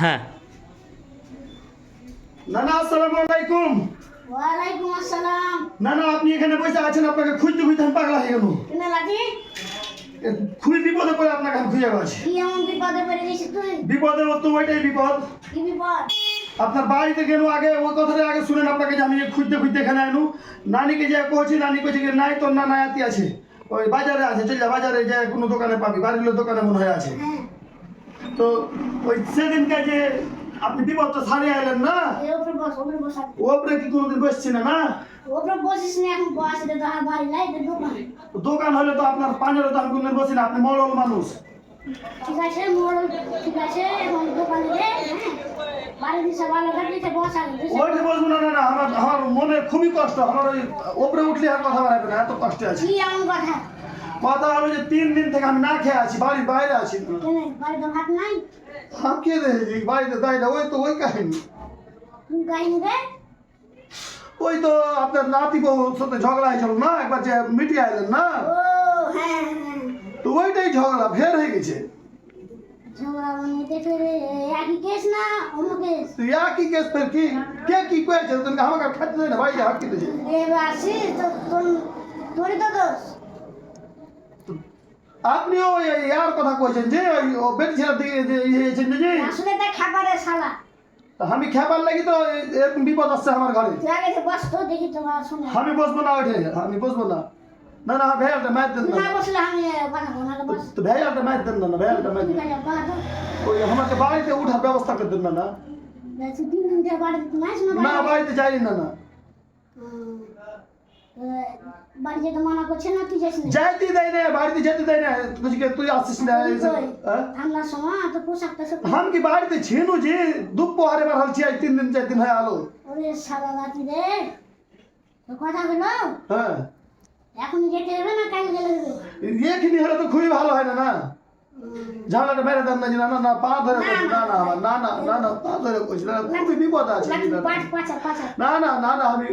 হ্যাঁ। নানা আসসালামু আলাইকুম। ওয়ালাইকুম আসসালাম। নানা আপনি এখানে বসে আছেন আপনাকে খুঁজতে খুঁজতে আমি পাগলা হয়ে গেল। কেন লাঠি? খুবই বিপদে পড়ে আপনাকে আমি খুঁজে পাচ্ছি। কি এমন বিপদে পড়ে গেছিস তুই? বিপদে তো ওইটাই বিপদ। কি বিপদ? আপনার বাড়িতে গেল আগে ওই কথাটা আগে শুনেন আপনাকে যে আমি খুঁজতে খুঁজতে এখানে আনু নানিকে যে কইছি নানি কইছে যে নাই তোর না নায়াতি আছে। ওই বাজারে আছে চল বাজারে যে কোনো দোকানে পাবি বাড়ির লোক দোকানে মনে হয় আছে। হ্যাঁ। তো ওই সেদিনকে যে আপনি তো সারিয়ে আইলেন না? ওপরে কি কোনোদিন বসছি না? না দোকান। হলে তো আপনার পাঁচের দাম কোনদিন বসি না আপনি মরল মানুষ। ঠিক আছে মোড় ঠিক আছে এখন দোকানে ওইটা বসবো না না আমার আমার মনে খুবই কষ্ট। আমার ওই ওপরে উঠলে আর কথা বাড়াবে না এত কষ্টে আছি। কথা? কথা হলো যে তিন দিন থেকে আমি না খেয়ে আছি বাড়ির বাইরে আছি। আমি কে দেখেছি বাড়িতে তাই না? ওই তো ওই কাহিনী। ওই তো আপনার নাতি বউর সাথে ঝগড়া হয়েছিল না একবার যে মিটিয়ে আইলেন না? ও হ্যাঁ হ্যাঁ। তো ওইটাই ঝগড়া ফের হয়ে গেছে। কি কেস কি? কে কি করেছে? তুমি আমাকে আর খাইতে দেয় না ভাই হাত আপনিও ইয়ার কথা কইছেন যে ও বেটি ছেলের দিকে যে যে আসলে তাই খাবারে শালা আমি খেপার লাগি তো এরকম বিপদ আসছে আমার ঘরে। আমি বসবো না ওঠে আমি বসবো না। না না ভেয়ালটা মার দেন তুই না না বসলে আমি কথা বলব না তো বস তো ভেয়ালটা মার দেন না না ভেয়ালটা মার ঠিক দেন আছে বাবা ওই আমাকে বাড়িতে উঠার ব্যবস্থা করে দেন না না তো তিন দিন থেকে বাড়িতে তুমি আসো না না বাড়ি বাড়িতে যাই না না বাড়ি যেতে মানা করছে না তুই যাস না যাইতে দেয় না বাড়িতে যেতে দেয় না তুই কি- তুই আসিস না তুই এই যে- কই? হ্যাঁ? ঠান্ডার সময় তো পোশাকটা সব আমি কি বাড়িতে ছিনু যে দুপুরে বার হালছি আজ তিন দিন চার দিন হয়ে এখন যেতে হবে না কাল গেলে হবে এখানে হলে তো খুবই ভালো হয় না না ঝালাটা মেরে দেন না না না পা ধরে না, না না না না না পা ধরে কইছি না খুবই বিপদ আছে না না না না আমি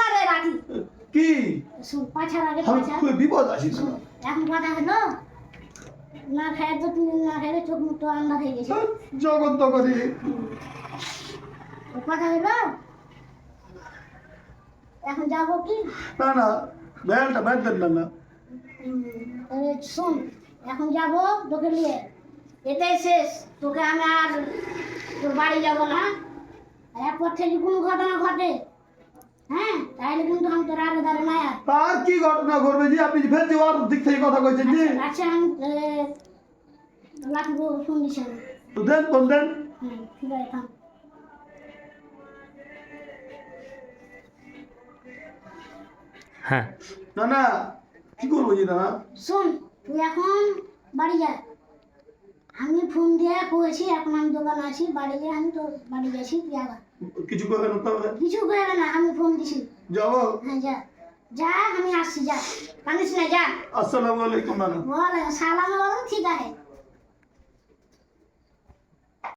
না রে কি পাঁচার আগে আমি খুবই বিপদ আছি তো এখন কথা হলো না খায় তো দিন না খাইলে চোখ মুখ তো আন্ডা হয়ে গেছে জগত করি কথা হলো এখন যাব কি না না বেলটা বেদ দেন না। না শোন এখন যাব তোকে নিয়ে। এটাই শেষ। তোকে আমি আর তোর বাড়ি যাব না আর এরপর থেকে কোনো ঘটনা ঘটে। হ্যাঁ? তাহলে কিন্তু আমি তোর আগে দাঁড়ে নাই আর। কি ঘটনা ঘটবে যে আপনি ফের যে দিক থেকে কথা কইছেন যে আচ্ছা আমি রাখব ফোন আমি তো দেন ফোন দেন। ঠিক আছে হ্যাঁ। না না কি করব যে না শোন তুই এখন বাড়ি যা। আমি ফোন দিয়ে করেছি এখন আমি দোকানে আছি বাড়ি গিয়ে আমি তো বাড়ি যাচ্ছি তুই আবার। কিছু করবে না তবে কিছু করবে না আমি ফোন দিছি। যাব? হ্যাঁ যা। যা আমি আসছি যা। কানিস না যা। আসসালামু আলাইকুম নানা। বল সালাম ঠিক আছে।